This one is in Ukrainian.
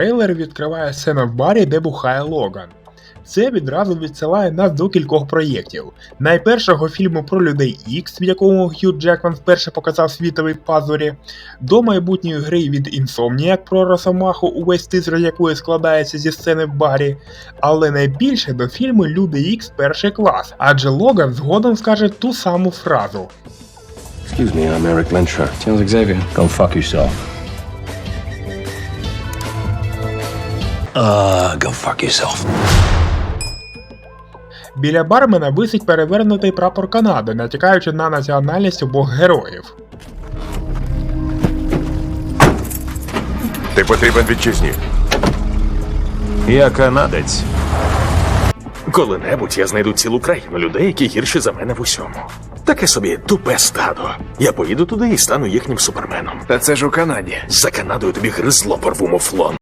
Трейлер відкриває сцена в барі, де бухає Логан. Це відразу відсилає нас до кількох проєктів. Найпершого фільму про людей Ікс, в якому Г'ю Джекман вперше показав світовий пазурі, до майбутньої гри від Insomniac про Росомаху, увесь тизр якої складається зі сцени в барі, але найбільше до фільму Люди Ікс перший клас, адже Логан згодом скаже ту саму фразу. Excuse me, I'm Eric Lensher. Sounds Xavier. Go fuck yourself. Uh, go fuck yourself. Біля бармена висить перевернутий прапор Канади, натякаючи на національність обох героїв. Ти потрібен вітчизні. Я канадець. Коли-небудь я знайду цілу країну людей, які гірші за мене в усьому. Таке собі тупе стадо. Я поїду туди і стану їхнім суперменом. Та це ж у Канаді. За Канадою тобі гризло порву муфлон.